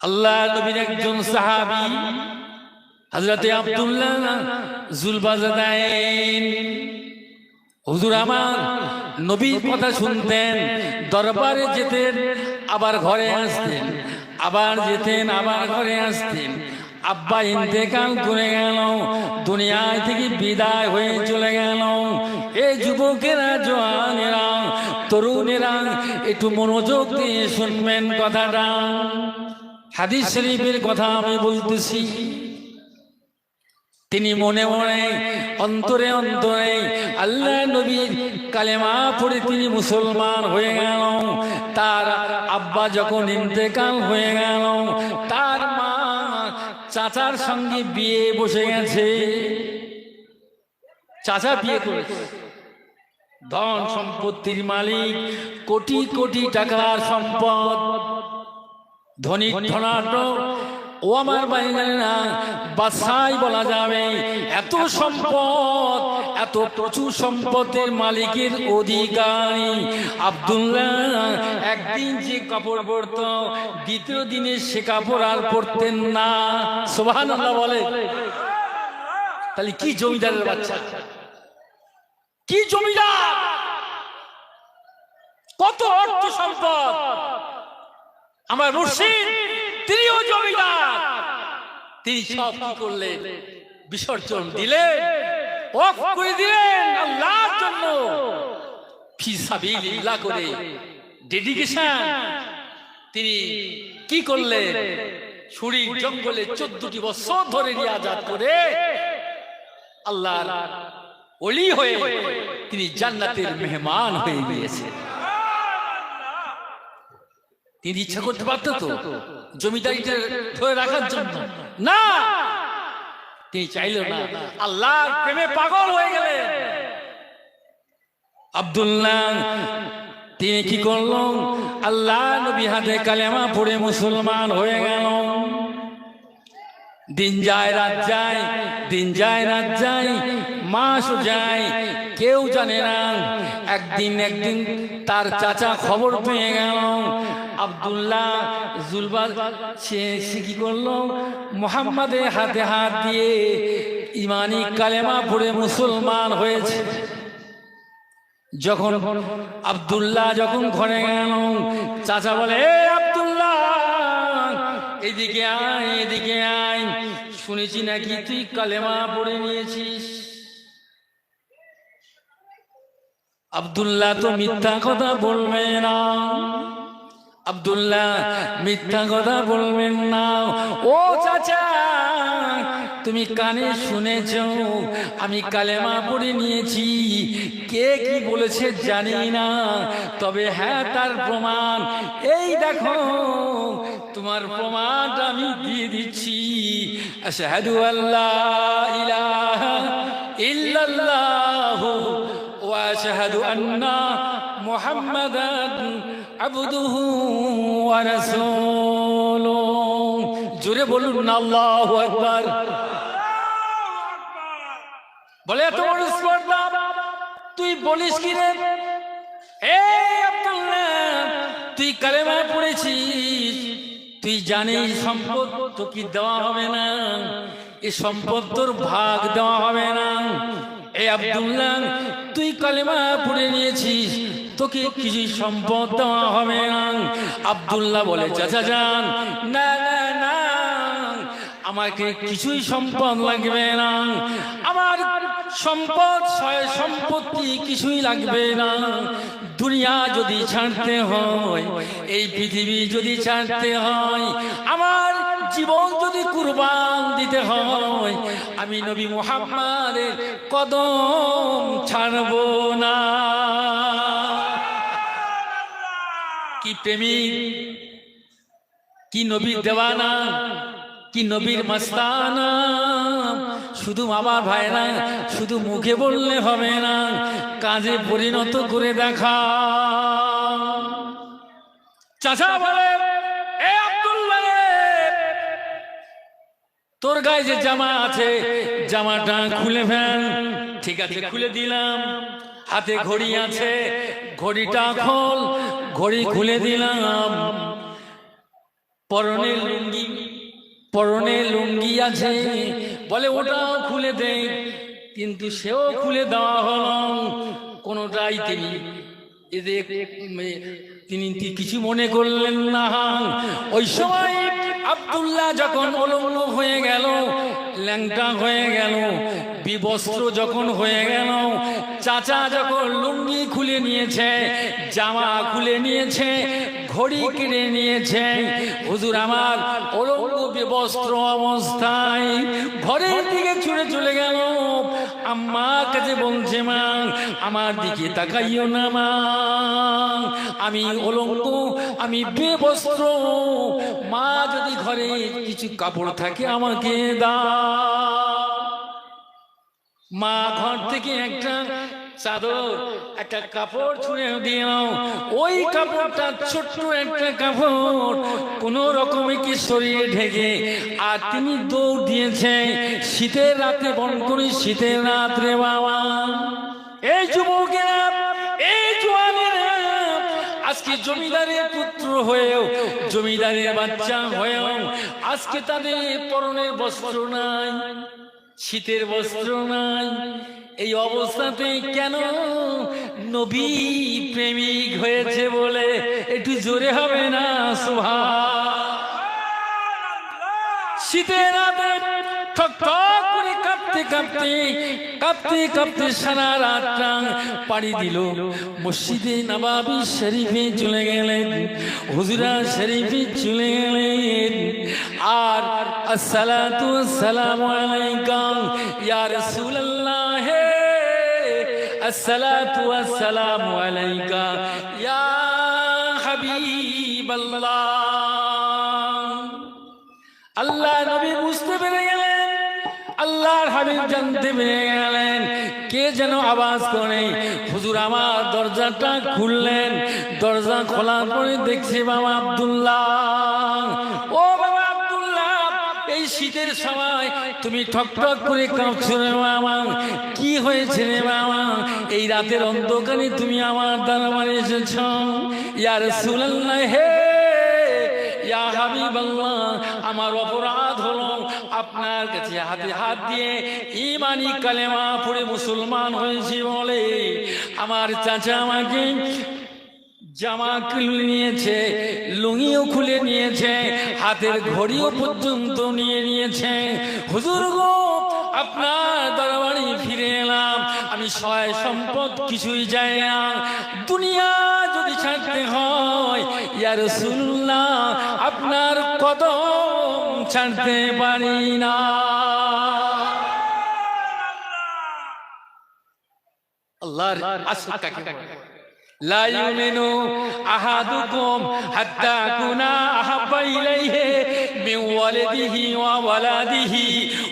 আল্লাহ নবীর একজন সাহাবি হজরতে আব্দুল্লাহ জুলবাজাদাইন হুজুর আমার নবীর কথা শুনতেন, দরবারে যেতেন, আবার ঘরে আসতেন, আবার যেতেন, আবার ঘরে আসতেন। আব্বা ইন্তেকাল করে গেল, দুনিয়ায় থেকে বিদায় হয়ে চলে গেল। এই যুবকেরা জোয়ানেরা তরুণেরা, একটু মনোযোগ দিয়ে শুনবেন কথাটা। হাদিস শরীফের কথা আমি বলতেছি। তিনি মনে মনে, অন্তরে অন্তরে আল্লাহ নবীর কালেমা পড়ে তিনি মুসলমান হয়ে গেল। তার আব্বা যখন ইন্তেকাল হয়ে গেল, তার মা চাচার সঙ্গে বিয়ে বসে গেছে। চাচা বিয়ে করেছে। ধন সম্পত্তির মালিক, কোটি কোটি টাকার সম্পদ। ধনী ও আমার বাইরেরা বাসাই বলা যাবে, এত সম্পদ, এত প্রচুর সম্পদের মালিকের অধিকারী। আব্দুল্লাহ একদিন যে কাপড় পরত, দ্বিতীয় দিনে সে কাপড় আর পরতেন না। সোভান বলে। তাহলে কি জমিদারের বাচ্চা? কি জমিদার? কত অর্থ সম্পদ? আমার মুর্শিদ, তিনিও জমিদার। তিনি সব কি করলেন বিসর্জন দিলেন অফ করে দিলেন আল্লাহর জন্য। ফি সাবিলিল্লাহ করে ডেডিকেশন তিনি কি করলেন ছুরি জঙ্গলে চোদ্দটি বছর ধরে রিয়াজাত করে আল্লাহর অলি হয়ে তিনি জান্নাতের মেহমান হয়ে গিয়েছেন। তিনি ইচ্ছা করতে পারত তো জমিদারিটা ধরে রাখার জন্য। না! তিনি চাইল না। আল্লাহর প্রেমে পাগল হয়ে গেলেন। আব্দুল্লাহ তিনি কি করল আল্লাহ নবী হাতে কালেমা পড়ে মুসলমান হয়ে গেল। দিন যায় রাত যায় দিন যায় রাত যায়। মাস যায়, কেউ জানে না। একদিন একদিন তার চাচা খবর পেয়ে গেল। আব্দুল্লাহ জুলবাল সে কি করল? মোহাম্মদের হাতে হাত দিয়ে ইমানি কালেমা পড়ে মুসলমান হয়েছে। যখন আব্দুল্লাহ যখন ঘরে গেল, চাচা বলে এদিকে আয় এদিকে আয়। শুনেছি নাকি তুই কালেমা পড়ে নিয়েছিস? আব্দুল্লাহ তো মিথ্যা কথা বলবে না। আব্দুল্লাহ মিথ্যা কথা বলবেন না। ও চাচা, তুমি কানে শুনেছ, আমি কালেমা পড়ে নিয়েছি। কে কি বলেছে জানি না, তবে হ্যাঁ তার প্রমাণ। এই দেখো, তোমার প্রমাণটা আমি দিয়ে দিচ্ছি। আশহাদু আল্লাহ ইলাহা ইল্লাল্লাহু আন্না মুহাম্মাদান আবদুহু ওয়া রাসূলুহু জোরে বলুন, আল্লাহু আকবার। বলে, এত বড় স্পর্ধা? তুই বলিস কি রে? আব্দুল্লাহ, তুই কালেমা পড়েছিস। তুই জানিস, সম্পদ তো কি দেওয়া হবে না। এই সম্পদ তোর ভাগ দেওয়া হবে না। এই আব্দুল্লাহ, তুই কালেমা পড়ে নিয়েছিস, তোকে কিছু সম্পদ দেওয়া হবে না। আব্দুল্লাহ বলে, চাচা যান। না না না, আমাকে কিছুই সম্পদ লাগবে না। আমার সম্পদ সম্পত্তি কিছুই লাগবে না। দুনিয়া যদি ছাড়তে হয়, এই পৃথিবী যদি ছাড়তে হয়, আমার জীবন যদি কুরবান দিতে হয়, আমি নবী মোহাম্মদের কদম ছাড়ব না। কি প্রেমিক, কি নবী দেওয়ানা, কি নবীর মাস্তানা, শুধু আমার ভাইরা শুধু মুখে বললে হবে না, কাজে পরিণত করে দেখা। চাচা বলে তোর গায়ে যে জামা আছে জামাটা খুলে ফেল। ঠিক আছে খুলে দিলাম। হাতে ঘড়ি আছে ঘড়িটা খোল ঘড়ি খুলে দিলাম। পরনে লুঙ্গি পরনে লুঙ্গি আছে। বলে ওটাও খুলে দে। কিন্তু সেও খুলে দেওয়া হলো। কোনোটাই তিনি এদের তিনি কিছু মনে করলেন না। ওই সময় আব্দুল্লাহ যখন অলঙ্গ হয়ে গেল, ল্যাংটা হয়ে গেল, বিবস্ত্র যখন হয়ে গেল, চাচা যখন লুঙ্গি খুলে নিয়েছে, জামা খুলে নিয়েছে, ঘড়ি কিনে নিয়েছে, হুজুর আমার অলঙ্গ বিবস্ত্র অবস্থায় ঘরের দিকে ছুড়ে চলে গেল। আম্মার কাছে বলছে, মা, আমার দিকে তাকাইও না, মা। আমি অলঙ্ক, আমি বেবস্ত্র। মা যদি ঘরে কিছু কাপড় থাকে আমাকে দা মা ঘর থেকে একটা চাদর একটা কাপড় ছুঁড়ে দিল ওই কাপড়টা ছোট্ট একটা কাপড় কোন রকমে কি শরীরে ঢেকে? আর তিনি দৌড় দিয়েছে শীতের রাতে বন করি শীতের রাত রে বাবা। এই যুবকেরা এই জোয়ানেরা আজকে জমিদারের পুত্র হয়েও জমিদারের বাচ্চা হয়েও আজকে তাদের পরনের বস্ত্র নাই শীতের বস্ত্র নাই এই অবস্থাতে কেন? নবী প্রেমিক হয়েছে বলে একটু জোরে হবে না? সুভা শীতের পাড়ি শরীফে চলে গেলেন, হুজুরা শরীফে চলে গেলেন। আর গেলেন, আল্লাহর হাবিব জানতে পেরে গেলেন, কে যেন আওয়াজ করে, হুজুর দরজাটা খুললেন, দরজা খোলার পরে দেখছি বাবা আব্দুল্লাহ। ও শীতের সময় তুমি ঠক ঠক করে কাঁপছো রে বাবা কি হয়েছে রে বাবা এই রাতের অন্ধকারে তুমি আমার দরবারে এসেছ। ইয়ার সুলাল্লাহ হে! ইয়া হাবিবাল্লাহ, আমার অপরাধ হলো আপনার কাছে হাতে হাত দিয়ে ইমানি কালেমা পড়ে মুসলমান হয়েছি বলে। আমার চাচা আমাকে জামা খুলে নিয়েছে, লুঙ্গিও খুলে নিয়েছে, হাতের ঘড়িও পর্যন্ত নিয়ে নিয়েছে। হুজুর গো, আপনার দরবারে ফিরে এলাম। আমি সয় সম্পদ কিছুই যাই না। দুনিয়া যদি ছাড়তে হয়, ইয়া রাসূলুল্লাহ, আপনার কত ছাড়তে পারি না। আল্লাহর বলে? لا يؤمن أحدكم حتى أكون أحب إليه من ولده وولده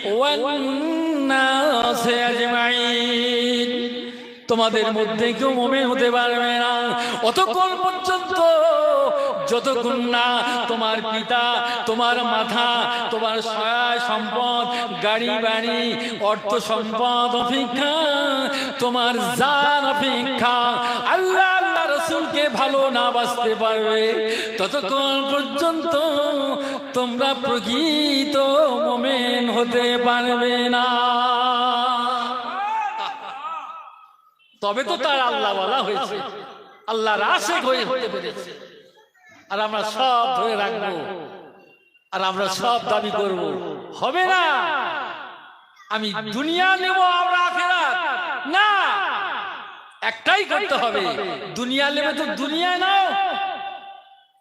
والناس أجمعين তোমাদের মধ্যে কেউ মোমেন হতে পারবে না অতক্ষণ পর্যন্ত যতক্ষণ না তোমার পিতা তোমার মাথা তোমার সহায় সম্পদ গাড়ি বাড়ি অর্থ সম্পদ অপেক্ষা তোমার জান অপেক্ষা আল্লাহ আল্লাহ রসুলকে ভালো না বাঁচতে পারবে। ততক্ষণ পর্যন্ত তোমরা প্রকৃত মোমেন হতে পারবে না। তবে তো তার আল্লাহ বলা হয়েছে, আল্লাহ রাশেক হয়ে হতে পেরেছে। আর আমরা সব ধরে রাখব, আর আমরা সব দাবি করব, হবে না? আমি দুনিয়া নেব, আমরা না একটাই করতে হবে। দুনিয়া নেবে তো দুনিয়া নাও।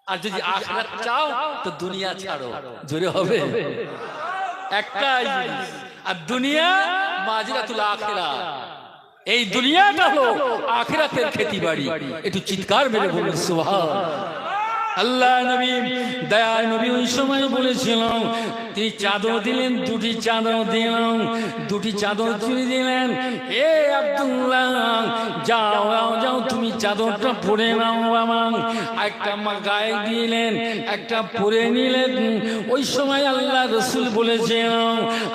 আর যদি আখরাত চাও তো দুনিয়া ছাড়ো। জোরে হবে? একটাই আর দুনিয়া মাজরাতুল আখরা। এই দুনিয়াটা হলো আখেরাতের খেতি বাড়ি একটু চিৎকার মেরে বলুন সুবহান আল্লাহ নবী, দয়াল নবী ওই সময় বলেছিল তিনি চাদর দিলেন, দুটি চাদর দিলাম দুটি চাদর চুরি দিলেন। এ আব্দুল্লাহ, যাও যাও যাও, তুমি চাদরটা পরে নাও বাবা একটা মা গায়ে দিলেন, একটা পরে নিলেন। ওই সময় আল্লাহ রসুল বলেছিলেন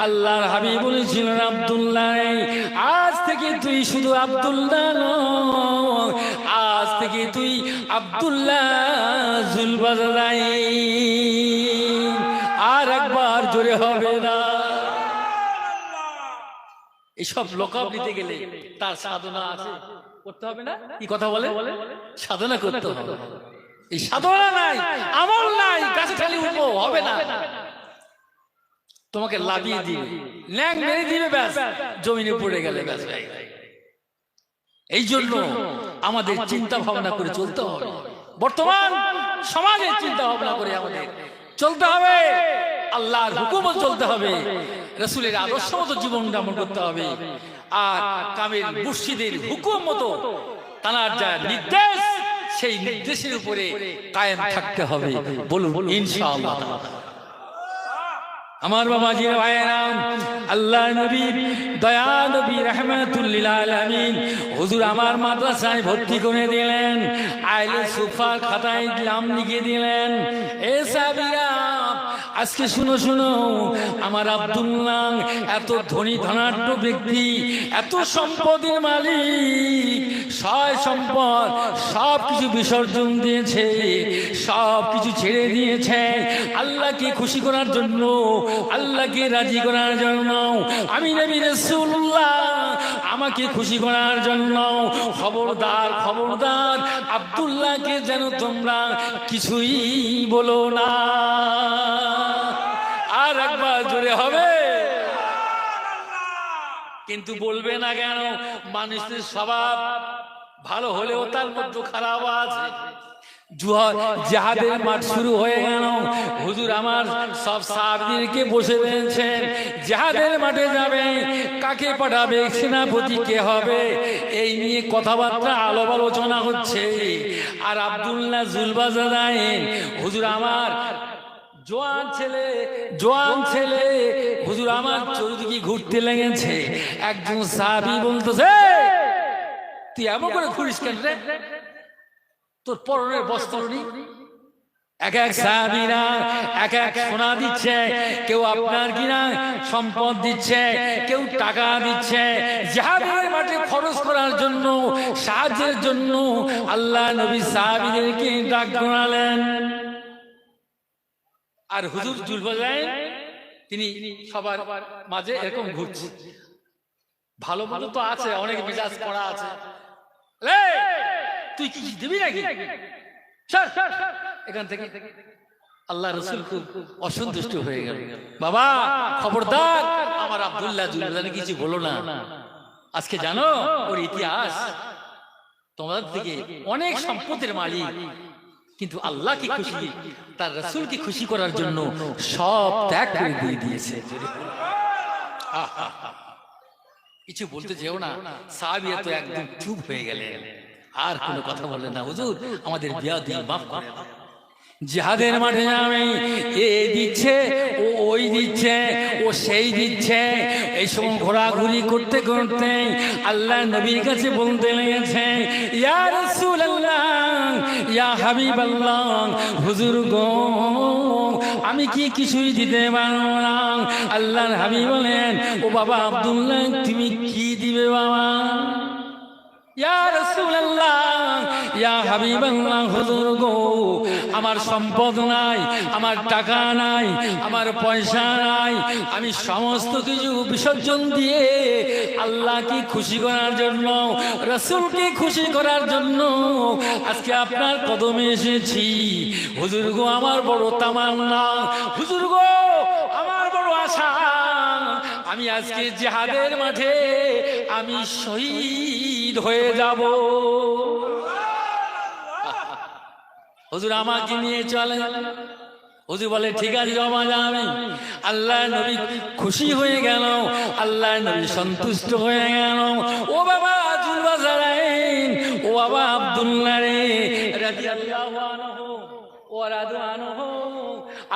আল্লাহর হাবি বলেছিলেন, আব্দুল্লাহ, আজ থেকে তুই শুধু আব্দুল্লাহ আজ থেকে তুই আব্দুল্লাহ জুলবাজাই জোরে হবে না। এইসব লোকাপ নিতে গেলে তার সাধনা আছে। করতে হবে না? কি কথা বলে? সাধনা করতে হবে। এই সাধনা নাই, আমল নাই, গাছে খালি হবে না। তোমাকে লাগিয়ে দিবে ন্যাং মেরে দিবে ব্যাস, জমিনে পড়ে গেলে ব্যাস গেল। এই জন্য আমাদের চিন্তা ভাবনা করে চলতে হবে। বর্তমান সমাজের চিন্তা ভাবনা করে আমাদের চলতে হবে। আল্লাহর হুকুম চলতে হবে। রসুলের আদর্শ মতো জীবন যাপন করতে হবে। আর কামের মুর্শিদের হুকুম মতো তানার যা নির্দেশ, সেই নির্দেশের উপরে কায়েম থাকতে হবে। বলুন, ইনশাআল্লাহ আমার বাবা জি ভাইরাম আল্লাহ নবী, দয়া নবী, রহমাতুল্লিল হুজুর আমার মাদ্রাসায় ভর্তি করে দিলেন, আইলে সুফার খাতায় নাম লিখে দিলেন। এ সাবিরা, আজকে শুনো শুনো, আমার আব্দুল্লাহ এত ধনী ধনাঢ্য ব্যক্তি এত সম্পদের মালিক সয় সম্পদ সব কিছু বিসর্জন দিয়েছে সব কিছু ছেড়ে দিয়েছে। আল্লাহকে খুশি করার জন্য, আল্লাহকে রাজি করার জন্য, আমি নবী রাসূলুল্লাহ, আমাকে খুশি করার জন্য, খবরদার খবরদার, আবদুল্লাহকে যেন তোমরা কিছুই বলো না। আর একবার জোরে হবে। কিন্তু বলবে না কেন? মানুষের স্বভাব ভালো হলেও তার মধ্যে খারাপ আছে। জাহাদের মাঠ শুরু হয়ে গেল। হুজুর আমার সব সাহাবীদেরকে বসে রয়েছেন জাহাদের মাঠে যাবে কাকে পাঠাবে সেনাপতি কে হবে? এই নিয়ে কথাবার্তা আলাপ আলোচনা হচ্ছে। আর আব্দুল্লাহ জুলবাজারাইন হুজুর আমার জোয়ান ছেলে জোয়ান ছেলে। হুজুর, আমার চৌদিকে ঘুরতে লেগেছে। একজন সাহাবি বলতেছে, তুই এমন করে ঘুরিস কেন রে? তোর পরনের বস্ত্র নেই এক এক সাহাবিরা এক এক সোনা দিচ্ছে, কেউ আপনার কিনা সম্পদ দিচ্ছে, কেউ টাকা দিচ্ছে। জাহাজের মাঠে খরচ করার জন্য, সাহায্যের জন্য আল্লাহ নবী সাহাবিদেরকে ডাক করালেন আর হুজুর জুলবাজায় তিনি সবার মাঝে এরকম ঘুরছে। ভালো ভালো তো আছে অনেক মেজাজ করা আছে। তুই কি দিবি নাকি? এখান থেকে। আল্লাহ রসুল খুব অসন্তুষ্ট হয়ে গেল। বাবা খবরদার! আমার আব্দুল্লাহ জুলবাজানে কিছু বলো না। আজকে জানো? ওর ইতিহাস। তোমাদের থেকে অনেক সম্পদের মালিক। কিন্তু আল্লাহকে খুশি তার রসুলকে খুশি করার জন্য সব ত্যাগ করে দিয়ে দিয়েছে। কিছু বলতে যেও না সাহাবিয়া তো একদম চুপ হয়ে গেলেন। আর কোনো কথা বললেন না। হুজুর আমাদের বিয়া দিয়ে মাফ করে। জিহাদের মাঠে যাবে এ দিচ্ছে ও ওই দিচ্ছে ও সেই দিচ্ছে এই সময় ঘোরাঘুরি করতে করতে আল্লাহ নবীর কাছে বলতে লেগেছে ইয়া রাসূলুল্লাহ ইয়া হাবিব হুজুর গো, আমি কি কিছুই দিতে পারলাম আল্লাহর হাবিব বলেন, ও বাবা আব্দুল্লাহ, তুমি কি দিবে বাবা? আমার সম্পদ নাই আমার টাকা নাই আমার পয়সা নাই আমি সমস্ত কিছু বিসর্জন দিয়ে আল্লাহকে খুশি করার জন্য রসুলকে খুশি করার জন্য আজকে আপনার কদমে এসেছি। হুজুর গো আমার বড় তামান্না হুজুর গো আমার বড় আশা। আমি আজকে জেহাদের মাঠে আমি শহীদ হয়ে যাব। হুজুর, আমাকে নিয়ে চলে হুজুর বলে, ঠিক আছে, জমা যাবে। আল্লাহ নবী খুশি হয়ে গেল। আল্লাহ নবী সন্তুষ্ট হয়ে গেল। ও বাবা ও বাবা আব্দুল্লাহ রে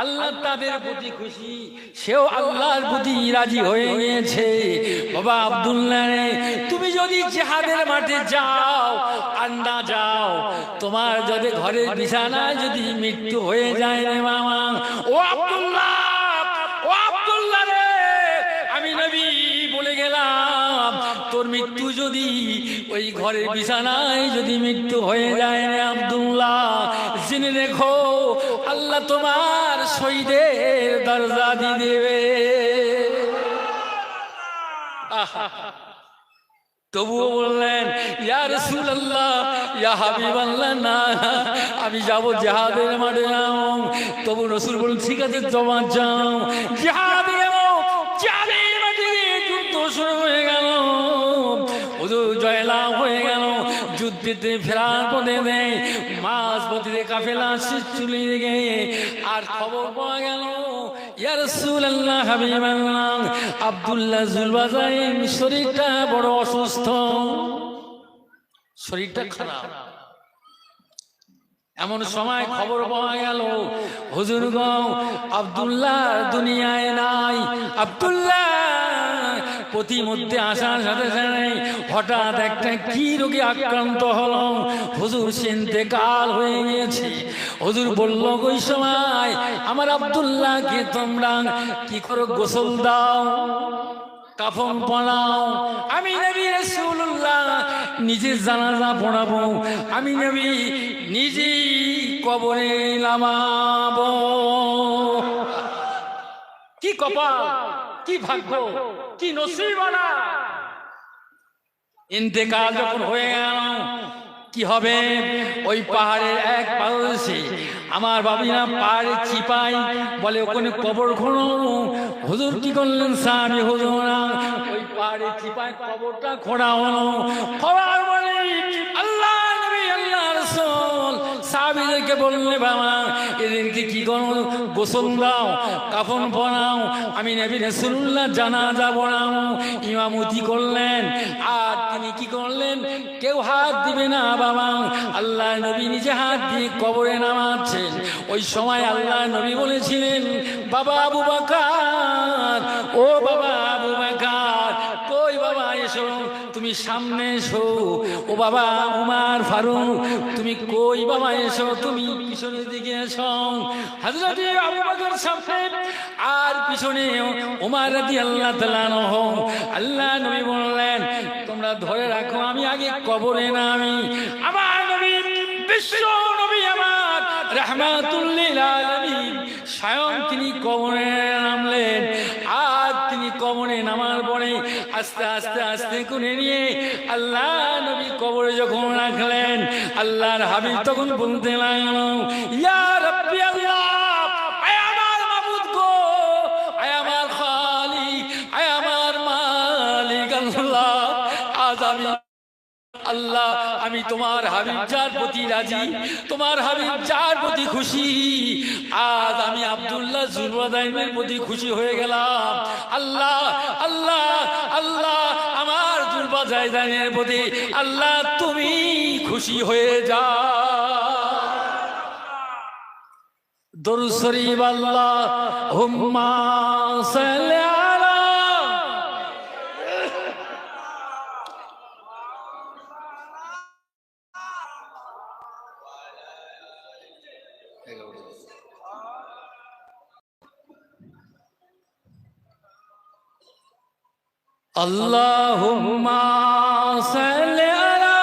আল্লাহ তাদের প্রতি খুশি, সেও আল্লাহর প্রতি রাজি হয়ে গিয়েছে। বাবা আব্দুল্লাহ রে, তুমি যদি জেহাদের মাঠে যাও না যাও। তোমার যদি ঘরের বিছানায় যদি মৃত্যু হয়ে যায় রে মামা, ও আব্দুল্লাহ ও আব্দুল্লাহ রে, আমি নবী বলে গেলাম, তোর মৃত্যু যদি ওই ঘরের বিছানায় যদি মৃত্যু হয়ে যায় রে আব্দুল্লাহ, জেনে রেখো, আল্লাহ তোমার শহীদের দরজা দিয়ে দেবে। আহা। তবুও বললেন, ইয়া রাসূলুল্লাহ, ইয়া হাবিবাল্লাহ, না, আমি যাব জিহাদের মাঠে যাও তবু রসুল বললেন, ঠিক আছে তোমার যাও জিহাদে জিহাদের মাঠে যুদ্ধ শুরু হয়ে গেল। হয়ে গেল। দেয় কাফেলা শেষ চলে গিয়ে আর খবর পাওয়া গেল শরীরটা বড় অসুস্থ। শরীরটা খারাপ। এমন সময় খবর পাওয়া গেল, হুজুর গো, আব্দুল্লাহ দুনিয়ায় নাই, আব্দুল্লাহ প্রতিমধ্যে আসার সাথে সাথে হঠাৎ একটা কি রোগে আক্রান্ত হলো হুজুর সেনতে কাল হয়ে গেছে হুজুর বলল ওই সময় আমার আব্দুল্লাহকে তোমরা কি করো গোসল দাও? কাফন পড়াও আমি নবী রাসূলুল্লাহ নিজে জানাজা পড়াবো। আমি নবী নিজে কবরে নামাবো। কি কপাল? কি ভাগ্য? কি নসিবানা ইন্তেকাল যখন হয়ে গেল, কি হবে? ওই পাহাড়ের এক পাশে আমার বাবিনা পাহাড়ে চিপাই বলে, ওখানে কবর খোঁড়ো হুজুর কি করলেন? স্বামী, হুজুরা, ওই পাহাড়ে চিপাই কবরটা খোঁড়া হলো। খোঁড়ার বলে সাহাবিদেরকে বললে বাবা এদেরকে কি করো গোসল দাও, কাফন পরাও, আমি নবী রসুল্লাহ জানাজা পড়াও। ইমামতি করলেন, আর তিনি কি করলেন? কেউ হাত দিবে না বাবা, আল্লাহ নবী নিজে হাত দিয়ে কবরে নামাচ্ছেন। ওই সময় আল্লাহ নবী বলেছিলেন, বাবা আবু বাকার, ও বাবা আবু তুমি সামনে এসো। ও বাবা, উমার ফারুক, তুমি কই বাবা এসো? তুমি পিছনের দিকে এসো। হযরত আবু বকর আর পিছনে উমার রাদিয়াল্লাহু তাআলা নহ আল্লাহ নবী বললেন, তোমরা ধরে রাখো, আমি আগে কবরে নামি। আমার নবী, বিশ্ব নবী আমার রাহমাতুল্লিল আলামিন, স্বয়ং তিনি কবরে নামলেন। আস্তে আস্তে আস্তে করে নিয়ে আল্লাহ নবী কবরে যখন রাখলেন, আল্লাহর হাবিব তখন বলতে লাগল, ইয়া রাব্বি আল্লাহ আল্লাহ, আমি তোমার হাবিব যার প্রতি রাজি, তোমার হাবিব যার প্রতি খুশি। আজ আমি আব্দুল্লাহ জুলওয়াদাইনের প্রতি খুশি হয়ে গেলাম। আল্লাহ আল্লাহ আল্লাহ, আমার জুলবাজাইদানের প্রতি আল্লাহ, তুমি খুশি হয়ে যা দরুদ শরীফ, আল্লাহ, হুম্মা সাল্লি اللهم صل على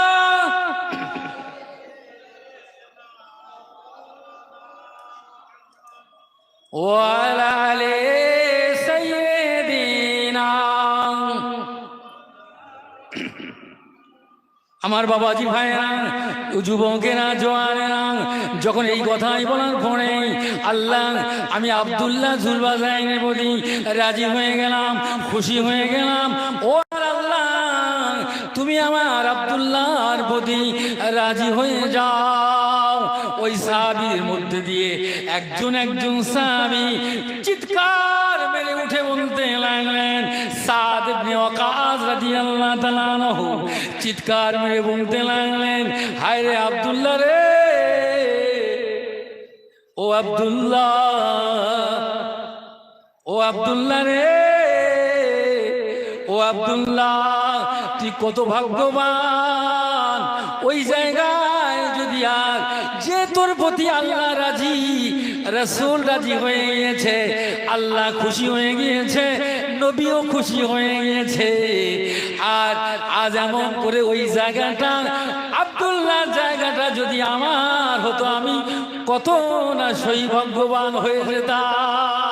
وعلى آل আমার বাবাজি ভাইরা ও যুবকেরা জোয়ানেরা, যখন এই কথাই বলার পরে আল্লাহ, আমি আব্দুল্লাহ জুলবাজাইনের প্রতি রাজি হয়ে গেলাম, খুশি হয়ে গেলাম। ও আল্লাহ, তুমি আমার আব্দুল্লাহর প্রতি রাজি হয়ে যাও। ওই সাহাবির মধ্যে দিয়ে একজন একজন সাহাবি চিৎকার মেরে উঠে বলতে লাগলেন, সাদ রাদিয়াল্লাহু তাআলা চিৎকার মেরে বলতে লাগলেন, হায় রে আব্দুল্লাহ রে, ও আব্দুল্লাহ ও আব্দুল্লাহ রে, ও আব্দুল্লাহ, তুই কত ভাগ্যবান, ওই জায়গায় যদি দিয়ার যে তোর প্রতি আল্লাহ রাজি, রসুল রাজি হয়ে গিয়েছে, আল্লাহ খুশি হয়ে গিয়েছে নবীও খুশি হয়ে গেছে আর আজ এমন করে ওই জায়গাটা, আবদুল্লাহ জায়গাটা যদি আমার হতো, আমি কত না সৌভাগ্যবান হয়ে যেতাম।